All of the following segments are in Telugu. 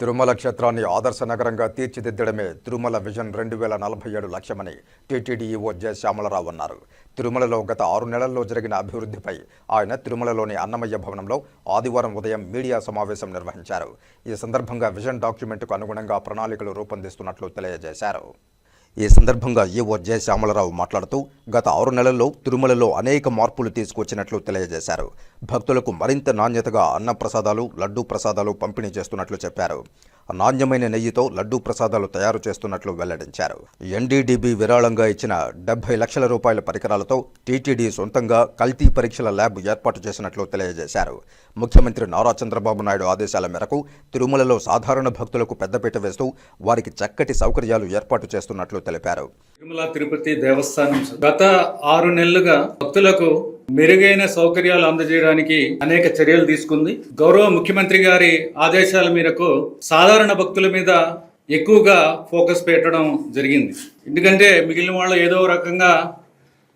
తిరుమల క్షేత్రాన్ని ఆదర్శ నగరంగా తీర్చిదిద్దడమే తిరుమల విజన్ రెండు వేల నలభై ఏడు లక్ష్యమని టీటీడీఈఓ జె శ్యామలరావు అన్నారు. తిరుమలలో గత ఆరు నెలల్లో జరిగిన అభివృద్ధిపై ఆయన తిరుమలలోని అన్నమయ్య భవనంలో ఆదివారం ఉదయం మీడియా సమావేశం నిర్వహించారు. ఈ సందర్భంగా విజన్ డాక్యుమెంట్కు అనుగుణంగా ప్రణాళికలు రూపొందిస్తున్నట్లు తెలియజేశారు. ఈ సందర్భంగా ఈవో జె శ్యామలరావు మాట్లాడుతూ గత ఆరు నెలల్లో తిరుమలలో అనేక మార్పులు తీసుకొచ్చినట్లు తెలియజేశారు. భక్తులకు మరింత నాణ్యతగా అన్న ప్రసాదాలు లడ్డూ ప్రసాదాలు పంపిణీ చేస్తున్నట్లు చెప్పారు. నాణ్యమైన నెయ్యితో లడ్డూ ప్రసాదాలు తయారు చేస్తున్నట్లు వెల్లడించారు. ఎన్డీడీబీ విరాళంగా ఇచ్చిన డెబ్బై లక్షల రూపాయల పరికరాలతో టీటీడీ సొంతంగా కల్తీ పరీక్షల ల్యాబ్ ఏర్పాటు చేసినట్లు తెలియజేశారు. ముఖ్యమంత్రి నారా చంద్రబాబు నాయుడు ఆదేశాల మేరకు తిరుమలలో సాధారణ భక్తులకు పెద్దపీట వేస్తూ వారికి చక్కటి సౌకర్యాలు ఏర్పాటు చేస్తున్నట్లు తెలిపారు. తిరుమల తిరుపతి దేవస్థానం. గత ఆరు నెలలుగా భక్తులకు మెరుగైన సౌకర్యాలు అందజేయడానికి అనేక చర్యలు తీసుకుంది. గౌరవ ముఖ్యమంత్రి గారి ఆదేశాల మేరకు సాధారణ భక్తుల మీద ఎక్కువగా ఫోకస్ పెట్టడం జరిగింది. ఎందుకంటే మిగిలిన వాళ్ళు ఏదో రకంగా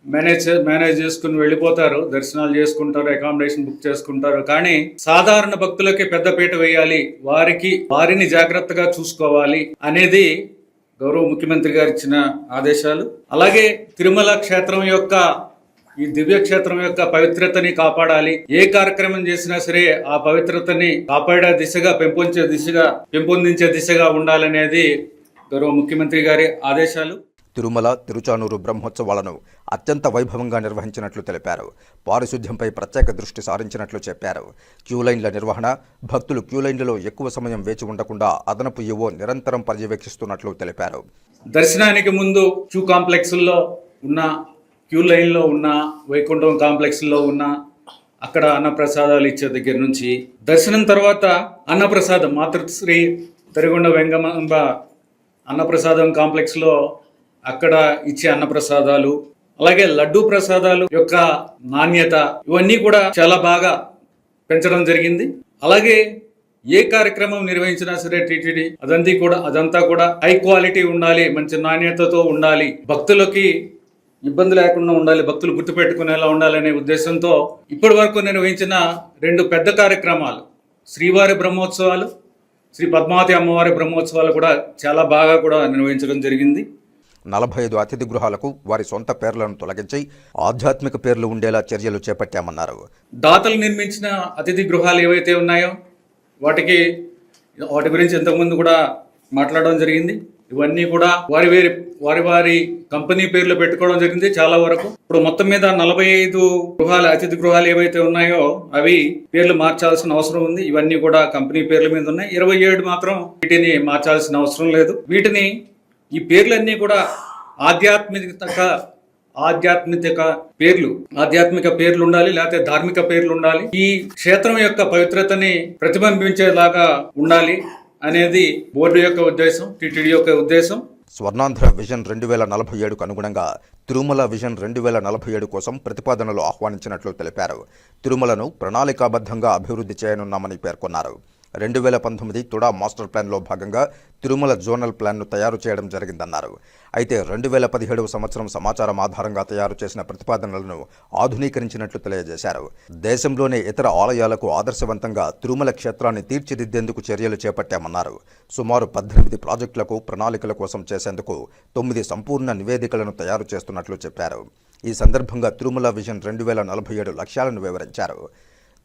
మేనేజ్ మేనేజ్ చేసుకుని వెళ్ళిపోతారు దర్శనాలు చేసుకుంటారు అకామిడేషన్ బుక్ చేసుకుంటారు. కానీ సాధారణ భక్తులకి పెద్దపీట వేయాలి వారికి వారిని జాగ్రత్తగా చూసుకోవాలి అనేది గౌరవ ముఖ్యమంత్రి గారు ఇచ్చిన ఆదేశాలు. అలాగే తిరుమల క్షేత్రం యొక్క ఈ దివ్య క్షేత్రం యొక్క పవిత్రతని కాపాడాలి. ఏ కార్యక్రమం చేసినా సరే ఆ పవిత్రతని కాపాడే దిశగా పెంపొంచే దిశగా పెంపొందించే దిశగా ఉండాలనేది గౌరవ ముఖ్యమంత్రి గారి ఆదేశాలు. తిరుమల తిరుచానూరు బ్రహ్మోత్సవాలను అత్యంత వైభవంగా నిర్వహించినట్లు తెలిపారు. పారిశుద్ధ్యంపై ప్రత్యేక దృష్టి సారించినట్లు చెప్పారు. క్యూలైన్ల నిర్వహణ భక్తులు క్యూలైన్లలో ఎక్కువ సమయం వేచి ఉండకుండా అదనపు ఈవో నిరంతరం పర్యవేక్షిస్తున్నట్లు తెలిపారు. దర్శనానికి ముందు క్యూ కాంప్లెక్స్లో ఉన్న క్యూ లైన్లో ఉన్న వైకుంఠం కాంప్లెక్స్లో ఉన్న అక్కడ అన్నప్రసాదాలు ఇచ్చే దగ్గర నుంచి దర్శనం తర్వాత అన్నప్రసాదం మాతృశ్రీ తరిగొండ వెంగమాంబ అన్నప్రసాదం కాంప్లెక్స్లో అక్కడ ఇచ్చే అన్నప్రసాదాలు అలాగే లడ్డూ ప్రసాదాలు యొక్క నాణ్యత ఇవన్నీ కూడా చాలా బాగా పెంచడం జరిగింది. అలాగే ఏ కార్యక్రమం నిర్వహించినా సరే టీటీడీ అదంతా కూడా అదంతా కూడా హై క్వాలిటీ ఉండాలి మంచి నాణ్యతతో ఉండాలి. భక్తులకి ఇబ్బంది లేకుండా ఉండాలి భక్తులు గుర్తుపెట్టుకునేలా ఉండాలనే ఉద్దేశంతో ఇప్పటి వరకు నిర్వహించిన రెండు పెద్ద కార్యక్రమాలు. శ్రీవారి బ్రహ్మోత్సవాలు శ్రీ పద్మావతి అమ్మవారి బ్రహ్మోత్సవాలు కూడా చాలా బాగా కూడా నిర్వహించడం జరిగింది. నలభై ఐదు అతిథి గృహాలకు వారి సొంత పేర్లను తొలగించి ఆధ్యాత్మిక పేర్లు ఉండేలా చర్యలు చేపట్టామన్నారు. దాతలు నిర్మించిన అతిథి గృహాలు ఏవైతే ఉన్నాయో వాటికి వాటి గురించి ఇంతకుముందు కూడా మాట్లాడడం జరిగింది. ఇవన్నీ కూడా వారి వేరి వారి వారి కంపెనీ పేర్లు పెట్టుకోవడం జరిగింది చాలా వరకు. ఇప్పుడు మొత్తం మీద నలభై ఐదు గృహాలు అతిథి గృహాలు ఏవైతే ఉన్నాయో అవి పేర్లు మార్చాల్సిన అవసరం ఉంది. ఇవన్నీ కూడా కంపెనీ పేర్ల మీద ఉన్నాయి. ఇరవై ఏడు మాత్రం వీటిని మార్చాల్సిన అవసరం లేదు. వీటిని ఈ పేర్లన్నీ కూడా ఆధ్యాత్మిక ఆధ్యాత్మిక పేర్లు ఆధ్యాత్మిక పేర్లు ఉండాలి లేకపోతే ధార్మిక పేర్లు ఉండాలి. ఈ క్షేత్రం యొక్క పవిత్రతని ప్రతిబింబించేలాగా ఉండాలి. అనేది బోర్డు యొక్క ఉద్దేశం టిటిడి యొక్క ఉద్దేశం. స్వర్ణాంధ్ర విజన్ రెండు వేల నలభై ఏడుకు అనుగుణంగా తిరుమల విజన్ రెండు వేల నలభై ఏడు కోసం ప్రతిపాదనలు ఆహ్వానించినట్లు తెలిపారు. తిరుమలను ప్రణాళికాబద్ధంగా అభివృద్ధి చేయనున్నామని పేర్కొన్నారు. రెండు వేల పంతొమ్మిది తుడా మాస్టర్ ప్లాన్లో భాగంగా తిరుమల జోనల్ ప్లాన్ను తయారు చేయడం జరిగిందన్నారు. అయితే రెండు వేల పదిహేడవ సంవత్సరం సమాచారం ఆధారంగా తయారు చేసిన ప్రతిపాదనలను ఆధునీకరించినట్లు తెలియజేశారు. దేశంలోనే ఇతర ఆలయాలకు ఆదర్శవంతంగా తిరుమల క్షేత్రాన్ని తీర్చిదిద్దేందుకు చర్యలు చేపట్టామన్నారు. సుమారు పద్దెనిమిది ప్రాజెక్టులకు ప్రణాళికల కోసం చేసేందుకు తొమ్మిది సంపూర్ణ నివేదికలను తయారు చేస్తున్నట్లు చెప్పారు. ఈ సందర్భంగా తిరుమల విజన్ రెండు వేల నలభై ఏడు లక్ష్యాలను వివరించారు.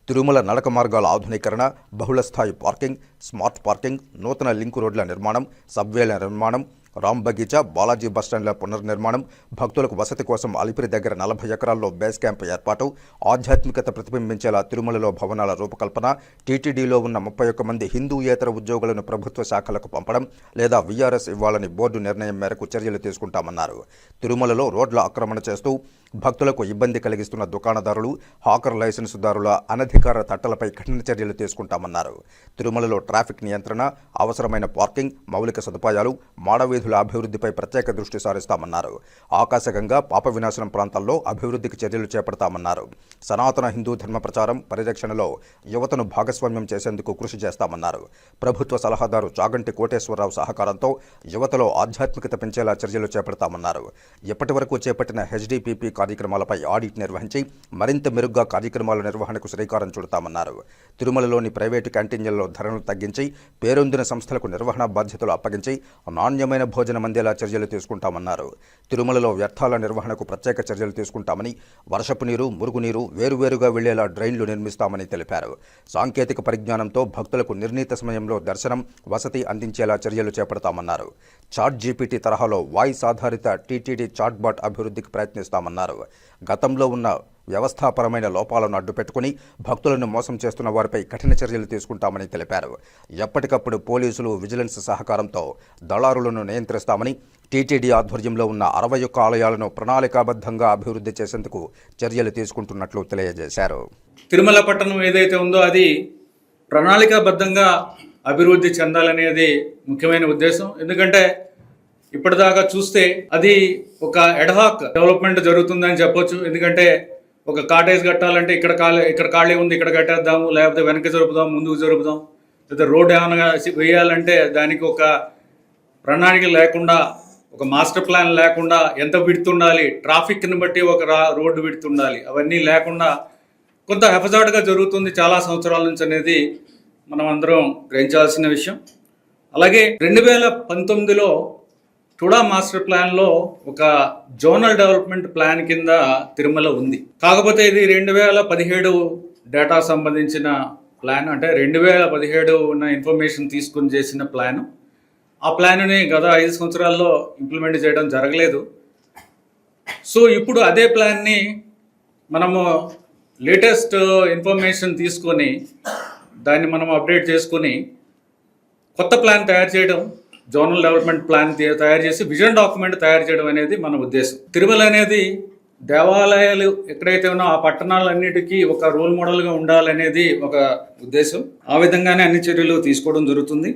తిరుమల నడక మార్గాల ఆధునీకరణ బహుళస్థాయి పార్కింగ్ స్మార్ట్ పార్కింగ్ నూతన లింకు రోడ్ల నిర్మాణం సబ్వేల నిర్మాణం రామ్ బగీచా బాలాజీ బస్టాండ్ల పునర్నిర్మాణం భక్తులకు వసతి కోసం అలిపిరి దగ్గర నలభై ఎకరాల్లో బేస్ క్యాంప్ ఏర్పాటు ఆధ్యాత్మికత ప్రతిబింబించేలా తిరుమలలో భవనాల రూపకల్పన టీటీడీలో ఉన్న ముప్పై ఒక్క మంది హిందూయేతర ఉద్యోగులను ప్రభుత్వ శాఖలకు పంపడం లేదా వీఆర్ఎస్ ఇవ్వాలని బోర్డు నిర్ణయం మేరకు చర్యలు తీసుకుంటామన్నారు. తిరుమలలో రోడ్ల ఆక్రమణ చేస్తూ భక్తులకు ఇబ్బంది కలిగిస్తున్న దుకాణదారులు హాకర్ లైసెన్సుదారుల అనధికార తట్టలపై కఠిన చర్యలు తీసుకుంటామన్నారు. తిరుమలలో ట్రాఫిక్ నియంత్రణ అవసరమైన పార్కింగ్ మౌలిక సదుపాయాలు మాడవీధి వీధుల అభివృద్ధిపై ప్రత్యేక దృష్టి సారిస్తామన్నారు. ఆకాశగంగా పాప వినాశనం ప్రాంతాల్లో అభివృద్ధికి చర్యలు చేపడతామన్నారు. సనాతన హిందూ ధర్మ ప్రచారం పరిరక్షణలో యువతను భాగస్వామ్యం చేసేందుకు కృషి చేస్తామన్నారు. ప్రభుత్వ సలహాదారు చాగంటి కోటేశ్వరరావు సహకారంతో యువతలో ఆధ్యాత్మికత పెంచేలా చర్యలు చేపడతామన్నారు. ఇప్పటి వరకు చేపట్టిన హెచ్డిపిపి కార్యక్రమాలపై ఆడిట్ నిర్వహించి మరింత మెరుగ్గా కార్యక్రమాల నిర్వహణకు శ్రీకారం చుడతామన్నారు. తిరుమలలోని ప్రైవేటు క్యాంటీన్లలో ధరలు తగ్గించి పేరొందిన సంస్థలకు నిర్వహణ బాధ్యతలు అప్పగించి నాణ్యమైన భోజనం అందేలా చర్యలు తీసుకుంటామన్నారు. తిరుమలలో వ్యర్థాల నిర్వహణకు ప్రత్యేక చర్యలు తీసుకుంటామని వర్షపు నీరు మురుగునీరు వేరువేరుగా వెళ్ళేలా డ్రైన్లు నిర్మిస్తామని తెలిపారు. సాంకేతిక పరిజ్ఞానంతో భక్తులకు నిర్ణీత సమయంలో దర్శనం వసతి అందించేలా చర్యలు చేపడతామన్నారు. చాట్ జీపీటీ తరహాలో వాయిస్ ఆధారిత టీటీడీ చాట్బాట్ అభివృద్ధికి ప్రయత్నిస్తామన్నారు. గతంలో ఉన్న వ్యవస్థాపరమైన లోపాలను అడ్డుపెట్టుకుని భక్తులను మోసం చేస్తున్న వారిపై కఠిన చర్యలు తీసుకుంటామని తెలిపారు. ఎప్పటికప్పుడు పోలీసులు విజిలెన్స్ సహకారంతో దళారులను నియంత్రిస్తామని టీటీడీ ఆధ్వర్యంలో ఉన్న అరవై ఒక్క ఆలయాలను ప్రణాళికాబద్ధంగా అభివృద్ధి చేసేందుకు చర్యలు తీసుకుంటున్నట్లు తెలియజేశారు. తిరుమల పట్టణం ఏదైతే ఉందో అది ప్రణాళికాబద్ధంగా అభివృద్ధి చెందాలనేది ముఖ్యమైన ఉద్దేశం. ఎందుకంటే ఇప్పటిదాకా చూస్తే అది ఒక ఎడహాక్ డెవలప్మెంట్ జరుగుతుందని చెప్పొచ్చు. ఎందుకంటే ఒక కాటేజ్ కట్టాలంటే ఇక్కడ ఖాళీ ఇక్కడ ఖాళీ ఉంది ఇక్కడ కట్టేద్దాము లేకపోతే వెనక్కి జరుపుదాం ముందుకు జరుపుదాం. లేదా రోడ్ ఏమైనా వేయాలంటే దానికి ఒక ప్రణాళిక లేకుండా ఒక మాస్టర్ ప్లాన్ లేకుండా ఎంత విడుతుండాలి ట్రాఫిక్ని బట్టి ఒక రా రోడ్డు విడుతుండాలి అవన్నీ లేకుండా కొంత హెఫజాడ్గా జరుగుతుంది చాలా సంవత్సరాల నుంచి అనేది మనం అందరం గ్రహించాల్సిన విషయం. అలాగే రెండు వేల పంతొమ్మిదిలో టుడా మాస్టర్ ప్లాన్లో ఒక జోనల్ డెవలప్మెంట్ ప్లాన్ కింద తిరుమల ఉంది. కాకపోతే ఇది రెండు వేల పదిహేడు డేటా సంబంధించిన ప్లాన్ అంటే రెండు వేల పదిహేడు ఉన్న ఇన్ఫర్మేషన్ తీసుకుని చేసిన ప్లాన్. ఆ ప్లాన్ని గత ఐదు సంవత్సరాల్లో ఇంప్లిమెంట్ చేయడం జరగలేదు. సో ఇప్పుడు అదే ప్లాన్ని మనము లేటెస్ట్ ఇన్ఫర్మేషన్ తీసుకొని దాన్ని మనం అప్డేట్ చేసుకొని కొత్త ప్లాన్ తయారు చేయడం జోనల్ డెవలప్మెంట్ ప్లాన్ తయారు చేసి విజన్ డాక్యుమెంట్ తయారు చేయడం అనేది మన ఉద్దేశం. తిరుమల అనేది దేవాలయాలు ఎక్కడైతే ఉన్నా ఆ పట్టణాలన్నిటికీ ఒక రోల్ మోడల్గా ఉండాలనేది ఒక ఉద్దేశం. ఆ విధంగానే అన్ని చర్యలు తీసుకోవడం జరుగుతుంది.